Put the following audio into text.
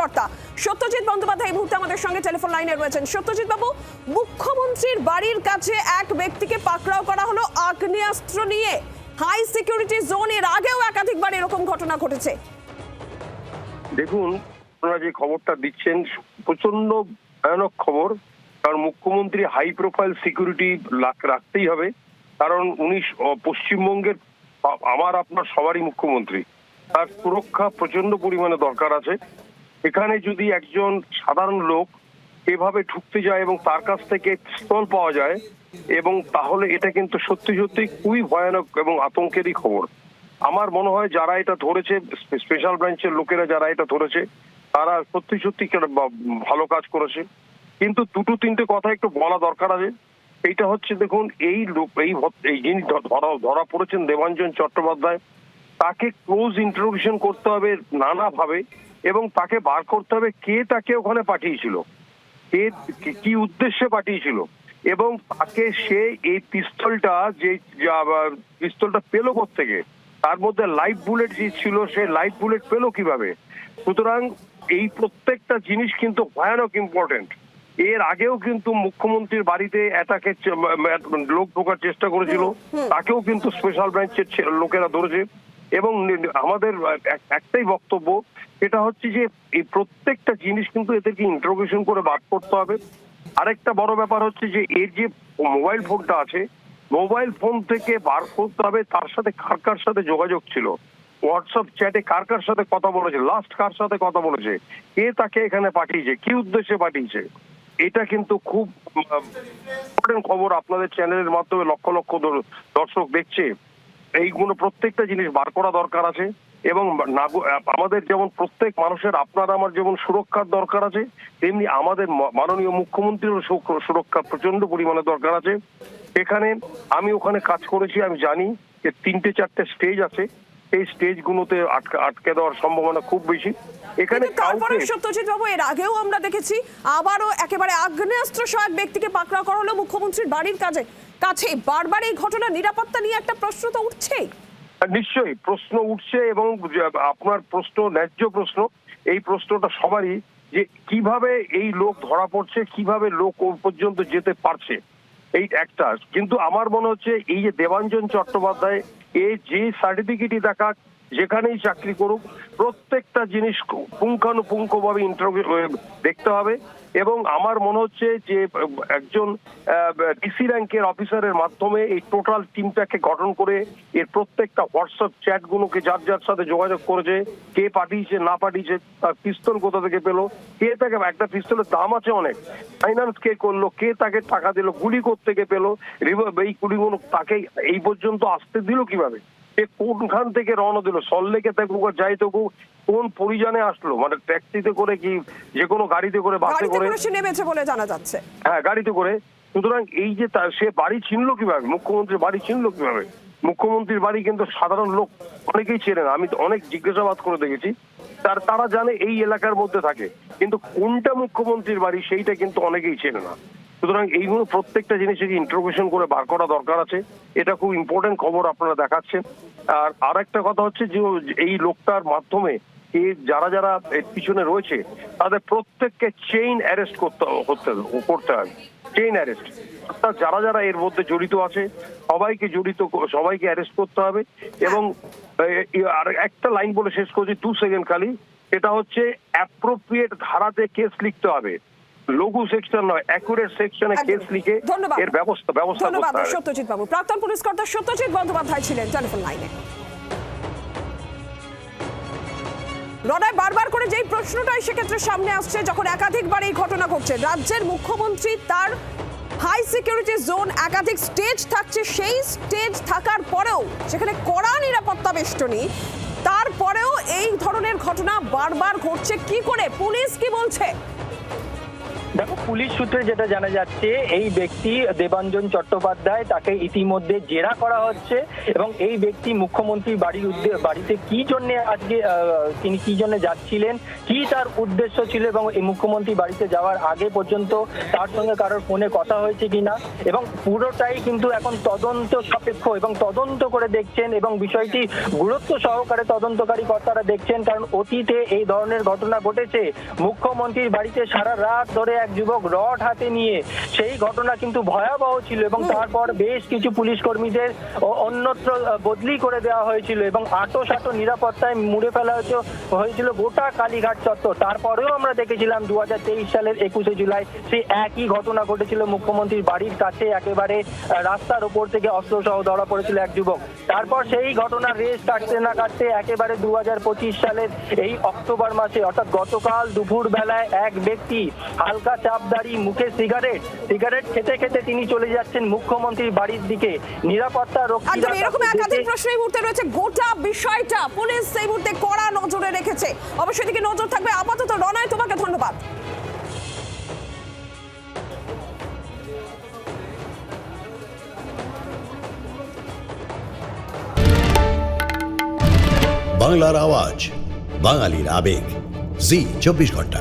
কর্তা সত্যজিৎ বন্দ্যোপাধ্যায় এই মুহূর্তে আমাদের সঙ্গে টেলিফোন লাইনে রয়েছেন। সত্যজিৎ বাবু, মুখ্যমন্ত্রীর বাড়ির কাছে এক ব্যক্তিকে পাকড়াও করা হলো আগ্নেয়াস্ত্র নিয়ে। হাই সিকিউরিটি জোন এর আগেও একাধিকবার এরকম ঘটনা ঘটেছে। দেখুন, আপনারা যে খবরটা দিচ্ছেন প্রচণ্ড ভয়ানক খবর। কারণ মুখ্যমন্ত্রী হাই প্রোফাইল সিকিউরিটি রাখতেই হবে। কারণ উনি পশ্চিমবঙ্গের আমার আপনার সবারই মুখ্যমন্ত্রী। তার সুরক্ষা প্রচণ্ড পরিমাণে দরকার আছে। এখানে যদি একজন সাধারণ লোক এভাবে ঢুকতে যায় এবং তার কাছ থেকে পিস্তল পাওয়া যায়, এবং তাহলে এটা কিন্তু সত্যি সত্যি খুবই ভয়ানক এবং আতঙ্কেরই খবর। আমার মনে হয় যারা এটা ধরেছে স্পেশাল ব্রাঞ্চের লোকেরা যারা এটা ধরেছে, তারা সত্যি সত্যি ভালো কাজ করেছে। কিন্তু দুটো তিনটে কথা একটু বলা দরকার আছে। এইটা হচ্ছে দেখুন, এই লোক, এই যিনি ধরা ধরা পড়েছেন দেবাঞ্জন চট্টোপাধ্যায়, তাকে ক্লোজ ইন্ট্রোডিউশন করতে হবে নানাভাবে। এবং তাকে বার করতে হবে কে তাকে ওখানে পাঠিয়েছিল। কে কি- উদ্দেশ্যে পাঠিয়েছিল। এবং তাকে সে এই পিস্তলটা যে পিস্তলটা পেল থেকে তার মধ্যে লাইট বুলেট যে ছিল সে লাইট বুলেট পেল কীভাবে? সুতরাং এই প্রত্যেকটা জিনিস কিন্তু ভয়ানক ইম্পর্টেন্ট এর আগেও কিন্তু মুখ্যমন্ত্রীর বাড়িতে অ্যাটাকের লোক ঢোকার চেষ্টা করেছিল। তাকেও কিন্তু স্পেশাল ব্রাঞ্চের লোকেরা ধরেছে। এবং আমাদের এক- একটাই বক্তব্য এটা হচ্ছে যে এই প্রত্যেকটা জিনিস কিন্তু এদেরকে ইন্টারোগেশন করে বার করতে হবে। আরেকটা বড় ব্যাপার হচ্ছে যে এর যে মোবাইল ফোনটা আছে মোবাইল ফোন থেকে বার করতে হবে, তার সাথে কার কার সাথে যোগাযোগ ছিল? হোয়াটসঅ্যাপ চ্যাটে কার কার সাথে কথা বলেছে? লাস্ট কার সাথে কথা বলেছে? কে তাকে এখানে পাঠিয়েছে? কি উদ্দেশ্যে পাঠিয়েছে? এটা কিন্তু খুব ইম্পর্টেন্ট খবর আপনাদের চ্যানেলের মাধ্যমে লক্ষ লক্ষ দর্শক দেখছে। এইগুলো প্রত্যেকটা জিনিস বার করা দরকার আছে এবং আমাদের যেমন প্রত্যেক মানুষের আপনার আমার যেমন সুরক্ষার দরকার আছে তেমনি আমাদের মাননীয় মুখ্যমন্ত্রীরও সুরক্ষা প্রচণ্ড পরিমাণে দরকার আছে। এখানে আমি ওখানে কাজ করেছি আমি জানি যে তিনটে চারটে স্টেজ আছে। এই স্টেজগুলোতে আটকে আটকে দেওয়ার সম্ভাবনা খুব বেশি। এখানে তারপরে সত্যজিৎ বাবু এর আগেও আমরা দেখেছি আবারও একেবারে আগ্নেয়াস্ত্র সহ এক ব্যক্তিকে পাকড়াও করা হলো মুখ্যমন্ত্রীর বাড়ির কাছে কাছে বারবার এই ঘটনা নিরাপত্তা নিয়ে একটা প্রশ্ন তো উঠছেই। নিশ্চয়ই প্রশ্ন উঠছে এবং আপনার প্রশ্ন ন্যায্য প্রশ্ন, এই প্রশ্নটা সবারই যে কীভাবে এই লোক ধরা পড়ছে, কীভাবে লোক পর্যন্ত যেতে পারছে, এই একটা। কিন্তু আমার মনে হচ্ছে এই যে দেবাঞ্জন চট্টোপাধ্যায়, এ যে সার্টিফিকেটই দেখা যেখানেই চাকরি করুক, প্রত্যেকটা জিনিস পুঙ্খানুপুঙ্খ ভাবে ইন্টারভিউ দেখতে হবে। এবং আমার মনে হচ্ছে যে, একজন ডিসি র্যাঙ্কের অফিসারের মাধ্যমে এই টোটাল টিমটাকে গঠন করে এর প্রত্যেকটা হোয়াটসঅ্যাপ চ্যাট গুলোকে যার যার সাথে যোগাযোগ করেছে, কে পাঠিয়েছে, না পাঠিয়েছে, তার পিস্তল কোথা থেকে পেল, কে তাকে, একটা পিস্তলের দাম আছে অনেক। ফাইন্যান্স কে করল, কে তাকে টাকা দিল, গুলি থেকে পেল, রিভ- এই গুলিগুলো তাকে এই পর্যন্ত আসতে দিল কীভাবে? সে কোনখান থেকে রওনা দিল? সল্লেকে থাকুক আর যাই থাকুক কোন পরিজনে আসলো? মানে ট্যাক্সিতে করে কি যে কোনো গাড়িতে করে? বাসে করে সে নেমেছে বলে জানা যাচ্ছে। হ্যাঁ গাড়িতে করে। সুতরাং এই যে তার সে বাড়ি চিনলো কীভাবে? মুখ্যমন্ত্রীর বাড়ি চিনলো কীভাবে? মুখ্যমন্ত্রীর বাড়ি কিন্তু সাধারণ লোক অনেকেই চেনে না। আমি তো অনেক জিজ্ঞাসাবাদ করে দেখেছি। তার তারা জানে এই এলাকার মধ্যে থাকে। কিন্তু কোনটা মুখ্যমন্ত্রীর বাড়ি সেইটা কিন্তু অনেকেই চেনে না। সুতরাং এইগুলো প্রত্যেকটা জিনিসকে ইন্টারোগেশন করে বার করা দরকার আছে। এটা খুব ইম্পর্টেন্ট খবর আপনারা দেখাচ্ছেন। আর আর একটা কথা হচ্ছে যে এই লোকটার মাধ্যমে যারা যারা পিছনে রয়েছে, তাদের প্রত্যেককে চেইন অ্যারেস্ট করতে করতে হবে চেইন অ্যারেস্ট অর্থাৎ যারা যারা এর মধ্যে জড়িত আছে, সবাইকে জড়িত সবাইকে অ্যারেস্ট করতে হবে এবং আর একটা লাইন বলে শেষ করছি টু সেকেন্ড খালি। এটা হচ্ছে অ্যাপ্রোপ্রিয়েট ধারাতে কেস লিখতে হবে। লঘু সেকশন নয় অ্যাকুরেট সেকশনে কেস লিখে এর ব্যবস্থা ব্যবস্থা ধন্যবাদ। করতে হবে। সত্যজিৎ বাবু প্রাক্তন পুলিশ কর্তা সত্যজিৎ বন্দ্যোপাধ্যায় ছিলেন টেলিফোন লাইনে বারবার করে যেই প্রশ্নটাই সেক্ষেত্রে সামনে আসছে যখন একাধিকবার এই ঘটনা ঘটছে রাজ্যের মুখ্যমন্ত্রী তার হাই সিকিউরিটি জোন একাধিক স্টেজ থাকছে সেই স্টেজ থাকার পরেও সেখানে কড়া নিরাপত্তা বেষ্টনী তারপরেও এই ধরনের ঘটনা বারবার ঘটছে। কি করে? পুলিশ কি বলছে? পুলিশ সূত্রে যেটা জানা যাচ্ছে, এই ব্যক্তি দেবাঞ্জন চট্টোপাধ্যায়, তাকে ইতিমধ্যে জেরা করা হচ্ছে এবং এই ব্যক্তি মুখ্যমন্ত্রী বাড়ির বাড়িতে কি জন্য আজকে তিনি কি জন্য যাচ্ছিলেন, কি তার উদ্দেশ্য ছিল এবং এই মুখ্যমন্ত্রী বাড়িতে যাওয়ার আগে পর্যন্ত তার সঙ্গে কারোর ফোনে কথা হয়েছে কিনা এবং পুরোটাই কিন্তু এখন তদন্ত সাপেক্ষ এবং তদন্ত করে দেখছেন এবং বিষয়টি গুরুত্ব সহকারে তদন্তকারী কর্তারা দেখছেন কারণ অতীতে এই ধরনের ঘটনা ঘটেছে। মুখ্যমন্ত্রীর বাড়িতে সারা রাত ধরে এক যুবক রড হাতে নিয়ে সেই ঘটনা কিন্তু ভয়াবহ ছিল এবং তারপর বেশ কিছু পুলিশ কর্মীদের অন্যত্র বদলি করে দেওয়া হয়েছিল এবং আটো সাটো নিরাপত্তায় মুড়ে ফেলা হয়েছে হয়েছিল গোটা কালীঘাট চত্বর। তারপরেও আমরা দেখেছিলাম দু সালের একুশে জুলাই সেই একই ঘটনা ঘটেছিল মুখ্যমন্ত্রীর বাড়ির কাছে একেবারে রাস্তার ওপর থেকে অস্ত্র সহ ধরা পড়েছিল এক যুবক। তারপর সেই ঘটনার রেস কাটতে না কাটতে একেবারে দু হাজার পঁচিশ সালের এই অক্টোবর মাসে অর্থাৎ গতকাল দুপুর বেলায় এক ব্যক্তি হালকা চাপদারি মুখে সিগারেট। সিগারেট খেতে খেতে তিনি চলে যাচ্ছেন মুখ্যমন্ত্রীর বাড়ির দিকে। নিরাপত্তা রক্ষীরা এরকম একাধিক প্রশ্ন এই মুহূর্তে রয়েছে। গোটা বিষয়টা পুলিশ এই মুহূর্তে কড়া নজরে রেখেছে। অবশ্যই দিকে নজর থাকবে। আপাতত রনয় তোমাকে ধন্যবাদ। বাংলার আওয়াজ বাঙালির আবেগ। জি চব্বিশ ঘণ্টা।